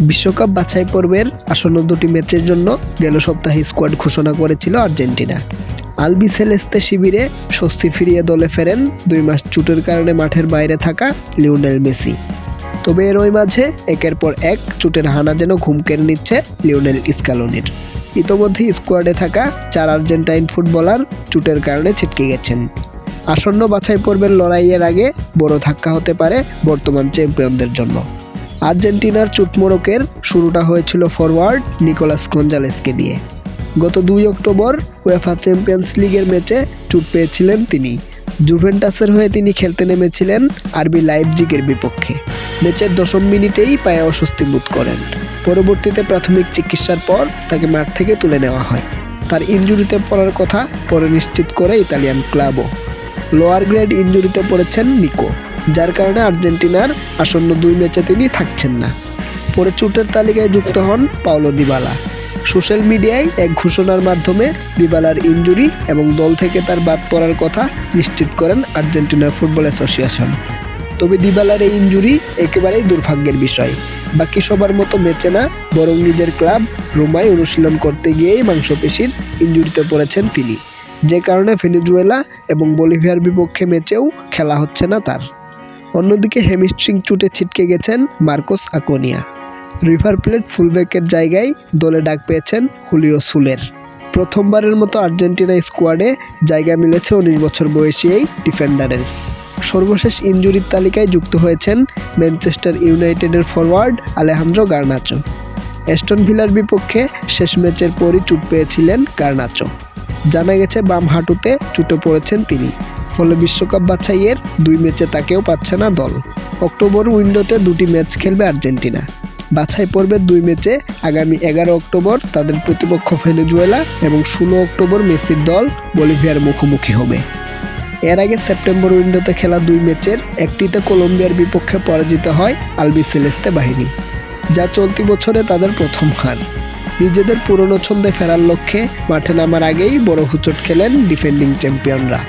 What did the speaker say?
বিশ্বকাপ বাছাই পর্বের আসন্ন দুটি ম্যাচের জন্য গেল সপ্তাহে স্কোয়াড ঘোষণা করেছিল আর্জেন্টিনা। আলবি সেলেস্তে শিবিরে স্বস্তি ফিরিয়ে দলে ফেরেন দুই মাস চুটের কারণে মাঠের বাইরে থাকা লিওনেল মেসি। তবে এর ওই মাঝে একের পর এক চুটের হানা যেন ঘুম কেড়ে নিচ্ছে লিওনেল স্ক্যালোনির ইতোমধ্যে স্কোয়াডে থাকা চার আর্জেন্টাইন ফুটবলার চুটের কারণে ছিটকে গেছেন। আসন্ন বাছাই পর্বের লড়াইয়ের আগে বড় ধাক্কা হতে পারে বর্তমান চ্যাম্পিয়নদের জন্য। আর্জেন্টিনার চুটমোড়কের শুরুটা হয়েছিল ফরওয়ার্ড নিকোলাস গঞ্জালেসকে দিয়ে। গত দুই অক্টোবর উয়েফা চ্যাম্পিয়ন্স লিগের ম্যাচে চুট পেয়েছিলেন তিনি। জুভেন্টাসের হয়ে তিনি খেলতে নেমেছিলেন আরবি লাইপজিগের বিপক্ষে। ম্যাচের দশম মিনিটেই পায়ে অস্বস্তি বোধ করেন। পরবর্তীতে প্রাথমিক চিকিৎসার পর তাকে মাঠ থেকে তুলে নেওয়া হয়। তার ইনজুরিতে পড়ার কথা পরে নিশ্চিত করে ইতালিয়ান ক্লাবও। লোয়ার গ্রেড ইনজুরিতে পড়েছেন নিকো। যার কারণে আর্জেন্টিনার আসন্ন দুই ম্যাচে তিনি থাকছেন না। পরে চুটের তালিকায় যুক্ত হন পাওলো দিবালা। সোশ্যাল মিডিয়ায় এক ঘোষণার মাধ্যমে দিবালার ইনজুরি এবং দল থেকে তার বাদ পড়ার কথা নিশ্চিত করেন আর্জেন্টিনার ফুটবল অ্যাসোসিয়েশন। তবে দিবালার এই ইনজুরি একেবারেই দুর্ভাগ্যের বিষয়। বাকি সবার মতো ম্যাচে না, বরং নিজের ক্লাব রোমায় অনুশীলন করতে গিয়েই মাংসপেশির ইনজুরিতে পড়েছেন তিনি। যে কারণে ভেনেজুয়েলা এবং বলিভিয়ার বিপক্ষে ম্যাচেও খেলা হচ্ছে না তার। অন্যদিকে হেমিস্ট্রিং চুটে ছিটকে গেছেন মার্কোস আকোনিয়া। রিভার প্লেট ফুলব্যাকের জায়গায় দলে ডাক পেয়েছেন হুলিও সুলের। প্রথমবারের মতো আর্জেন্টিনা স্কোয়াডে জায়গা মিলেছে উনিশ বছর বয়সী এই ডিফেন্ডারের। সর্বশেষ ইনজুরির তালিকায় যুক্ত হয়েছেন ম্যানচেস্টার ইউনাইটেডের ফরওয়ার্ড আলেহান্দ্রো গার্নাচো। অ্যাস্টন ভিলার বিপক্ষে শেষ ম্যাচের পরই চুট পেয়েছিলেন গার্নাচো। জানা গেছে বাম হাঁটুতে চুটে পড়েছেন তিনি। ফলে বিশ্বকাপ বাছাইয়ের দুই ম্যাচে তাকেও পাচ্ছে না দল। অক্টোবর উইন্ডোতে দুটি ম্যাচ খেলবে আর্জেন্টিনা। বাছাই পর্বের দুই ম্যাচে আগামী এগারো অক্টোবর তাদের প্রতিপক্ষ ভেনেজুয়েলা এবং ষোলো অক্টোবর মেসির দল বলিভিয়ার মুখোমুখি হবে। এর আগে সেপ্টেম্বর উইন্ডোতে খেলা দুই ম্যাচের একটিতে কলম্বিয়ার বিপক্ষে পরাজিত হয় আলবি সেলেস্তে বাহিনী, যা চলতি বছরে তাদের প্রথম হার। নিজেদের পুরনো ছন্দে ফেরার লক্ষ্যে মাঠে নামার আগেই বড় হুচট খেলেন ডিফেন্ডিং চ্যাম্পিয়নরা।